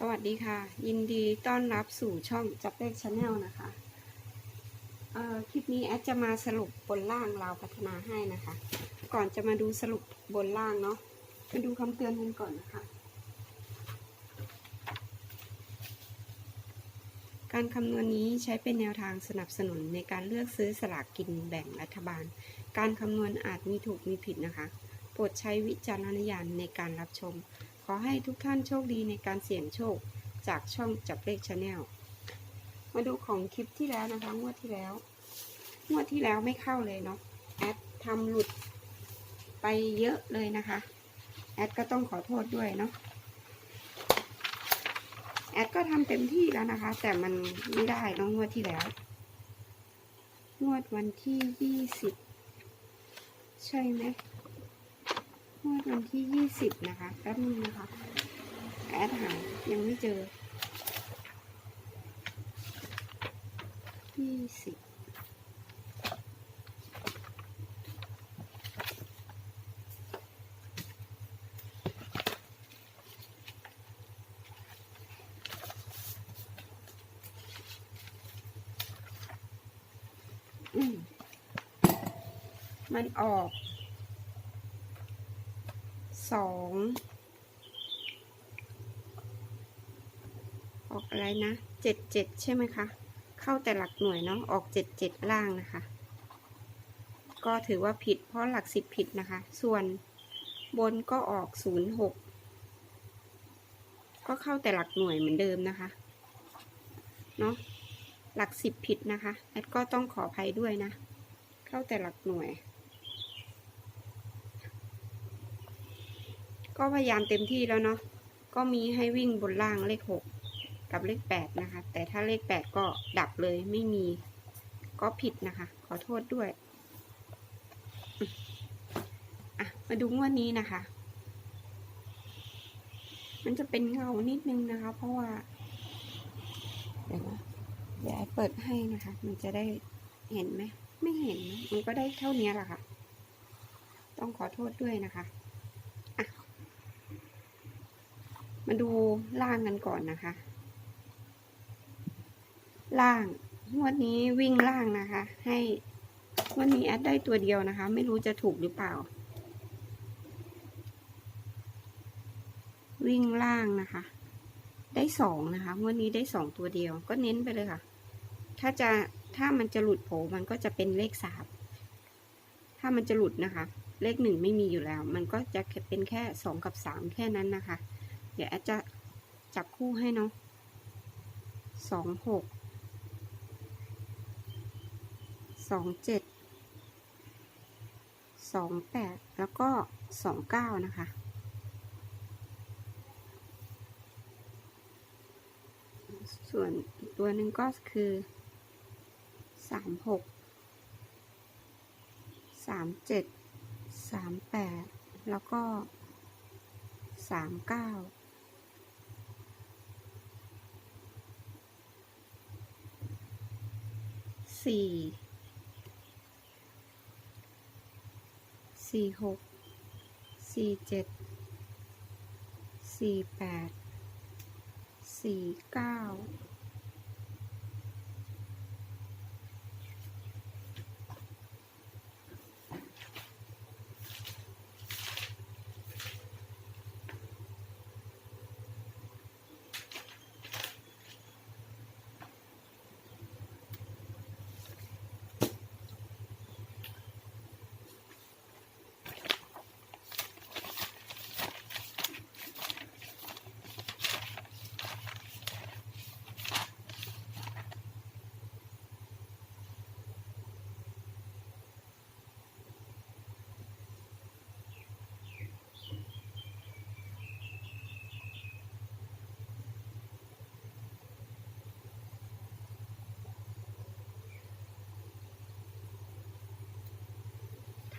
สวัสดีค่ะ ยินดีต้อนรับสู่ช่องจับเลขชาแนลนะคะคลิปนี้แอดจะมาสรุปบนล่างเราพัฒนาให้นะคะ ก่อนจะมาดูสรุปบนล่างเนาะมาดูคำเตือนกันก่อนนะคะ การคำนวณนี้ใช้เป็นแนวทางสนับสนุนในการเลือกซื้อสลากกินแบ่งรัฐบาล การคำนวณอาจมีถูกมีผิดนะคะ โปรดใช้วิจารณญาณในการรับชม ขอให้ทุกท่านโชคดีในการเสี่ยงโชคจากช่องจับเลขชาแนลมาดูของคลิปที่แล้วนะคะงวดที่แล้วงวดที่แล้วไม่เข้าเลยเนาะแอดทำหลุดไปเยอะเลยนะคะ แอดก็ต้องขอโทษด้วยเนาะแอดก็ทำเต็มที่แล้วนะคะ แต่มันไม่ได้เน้องงวดที่แล้ว งวดวันที่ยี่สิบใช่ไหม งวดวันที่ยี่สิบนะคะแป๊บนึงนะคะแอดหายังไม่เจอยี่สิบมันออก สองออกอะไรนะเจ็ดเจ็ดใช่ไหมคะ เข้าแต่หลักหน่วยเนาะออกเจ็ดเจ็ดล่างนะคะ ก็ถือว่าผิดเพราะหลักสิบผิดนะคะ ส่วนบนก็ออกศูนย์หกก็เข้าแต่หลักหน่วยเหมือนเดิมนะคะเนาะหลักสิบผิดนะคะแอดก็ต้องขออภัยด้วยนะ เข้าแต่หลักหน่วย ก็พยายามเต็มที่แล้วเนาะก็มีให้วิ่งบนล่างเลขหกกับเลขแปดนะคะ แต่ถ้าเลขแปดก็ดับเลยไม่มี ก็ผิดนะคะ ขอโทษด้วยอะมาดูงวดนี้นะคะ มันจะเป็นเงานิดนึงนะคะ เพราะว่า เดี๋ยวนะเดี๋ยวเปิดให้นะคะ มันจะได้เห็นไหม ไม่เห็นนะมันก็ได้เท่านี้แหละค่ะ ต้องขอโทษด้วยนะคะ มาดูล่างกันก่อนนะคะ ล่างงวดนี้วิ่งล่างนะคะ ให้วันนี้แอดได้ตัวเดียวนะคะ ไม่รู้จะถูกหรือเปล่า วิ่งล่างนะคะ ได้สองนะคะงวดนี้ได้สองตัวเดียว ก็เน้นไปเลยค่ะ ถ้าจะถ้ามันจะหลุดโผมันก็จะเป็นเลขสามถ้ามันจะหลุดนะคะ เลขหนึ่งไม่มีอยู่แล้ว มันก็จะเป็นแค่สองกับสามแค่นั้นนะคะ เดี๋ยวแอดจะจับคู่ให้เนาะสองหกสองเจ็ดสองแปดแล้วก็สองเก้านะคะส่วนอีกตัวหนึ่งก็คือสามหกสามเจ็ดสามแปดแล้วก็สามเก้า สี่สี่หกสี่เจ็ดสี่แปดสี่เก้า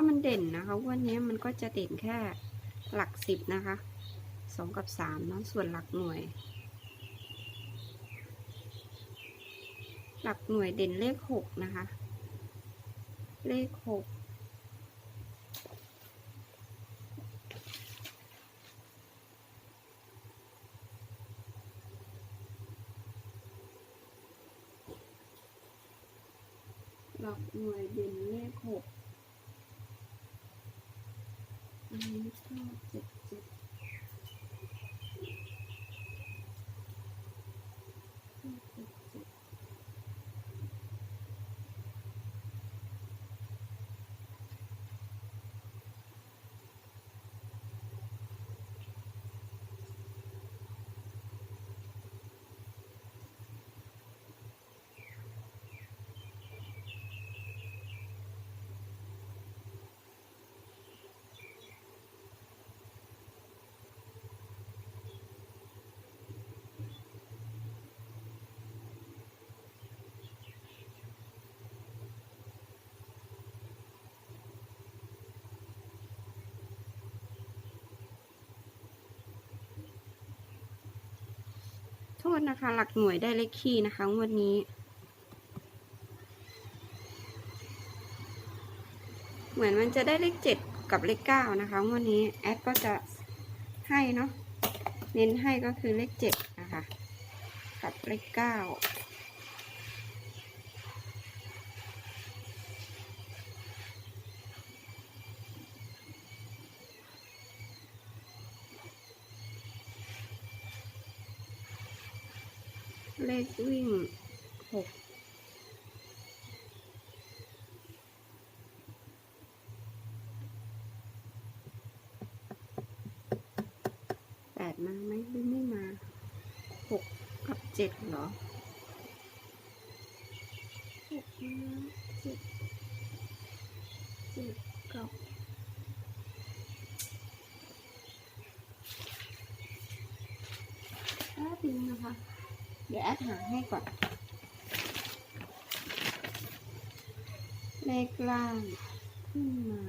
ามันเด่นนะคะวันนี้มันก็จะเด่นแค่หลักสิบนะคะสองกับสามเนาะส่วนหลักหน่วย หลักหน่วยเด่นเลขหกนะคะ เลขหกหลักหน่วยเด่นเลขหก ษนะคะ หลักหน่วยได้เลขคี่นะคะงวดนี้ เหมือนมันจะได้เลขเจ็ดกับเลขเก้านะคะงวดนี้แอดก็จะให้เนาะเน้นให้ก็คือเลขเจ็ดนะคะ กับเลขเก้า เลขวิ่งหกแปดมาไหมหรือไม่มาหกกับเจ็ดเหรอหกมาเจ็ดเจ็ดกับแป๊บนึงนะคะ เดี๋ยวแอดหาให้ก่อน เลขล่างขึ้นมา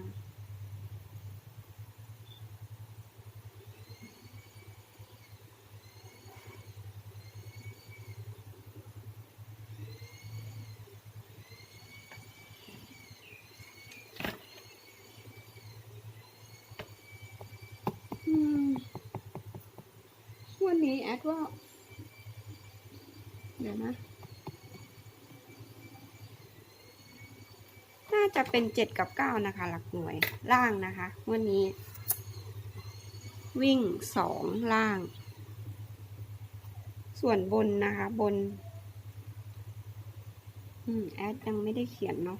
อืมวันนี้แอดว่า เดี๋ยวนะ น่าจะเป็นเจ็ดกับเก้านะคะ หลักหน่วยล่างนะคะวันนี้ วิ่งสองล่าง ส่วนบนนะคะบน อืมแอดยังไม่ได้เขียนเนาะ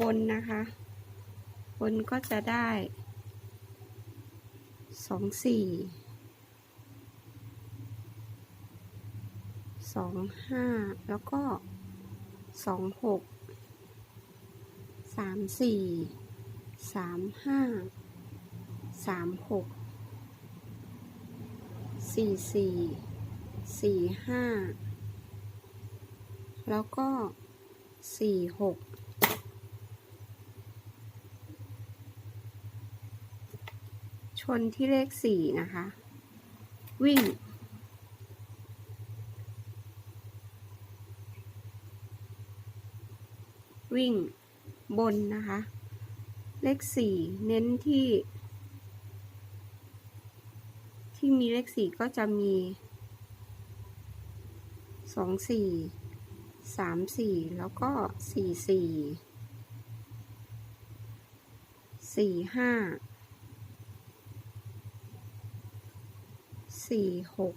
บนนะคะ บนก็จะได้สองสี่ สองห้าแล้วก็สองหกสามสี่สามห้าสามหกสี่สี่สี่ห้าแล้วก็สี่หกชนที่เลขสี่นะคะ วิ่ง วิ่งบนนะคะ เลขสี่เน้นที่ ที่มีเลขสี่ก็จะมีสองสี่สามสี่แล้วก็สี่สี่สี่ห้าสี่หก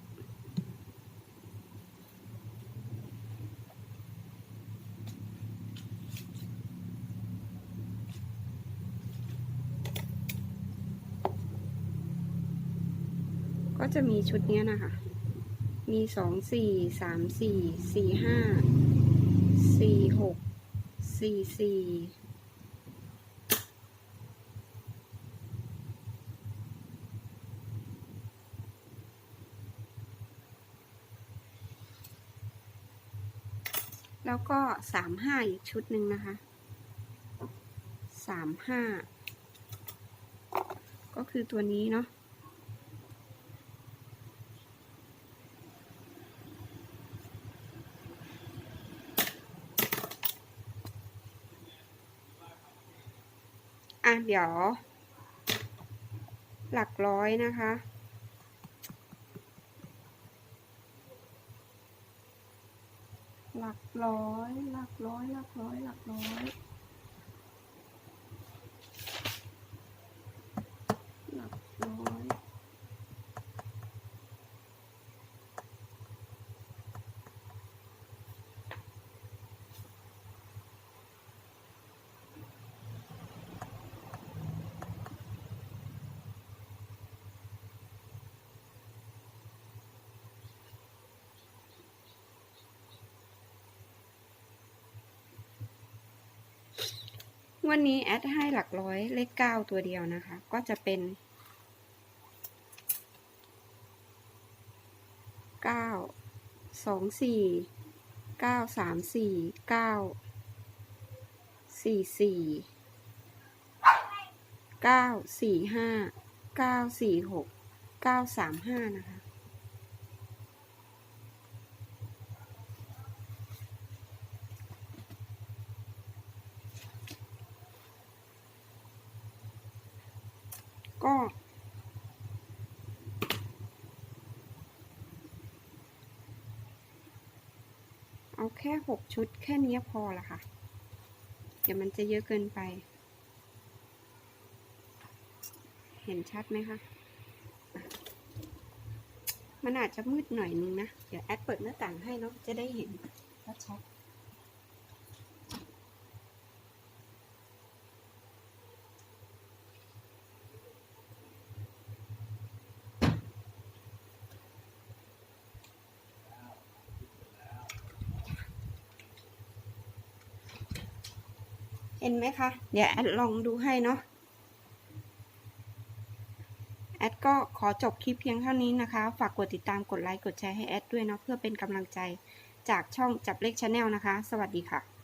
ก็จะมีชุดเนี้ยนะคะ มีสองสี่สามสี่สี่ห้าสี่หกสี่สี่แล้วก็สามห้าอีกชุดหนึ่งนะคะสามห้าก็คือตัวนี้เนาะ อะเดี๋ยว หลักร้อยนะคะ หลักร้อย หลักร้อย หลักร้อย หลักร้อย หลักร้อย วันนี้แอดให้หลักร้อยเลขเก้าตัวเดียวนะคะ ก็จะเป็นเก้าสองสี่เก้าสามสี่เก้าสี่สี่เก้าสี่ห้าเก้าสี่หกเก้าสามห้านะคะ ก็ เอาแค่หกชุดแค่นี้พอละค่ะ เดี๋ยวมันจะเยอะเกินไป เห็นชัดไหมคะอะมันอาจจะมืดหน่อยนึงนะ เดี๋ยวแอดเปิดหน้าต่างให้เนาะจะได้เห็นชัด ห็นไหมคะ เดี๋ยวแอดลองดูให้เนาะ แอดก็ขอจบคลิปเพียงเท่านี้นะคะ ฝากกดติดตาม กดไลค์ กดแชร์ให้แอดด้วยเนาะเพื่อเป็นกำลังใจจากช่องจับเลขชาแนลนะคะ สวัสดีค่ะ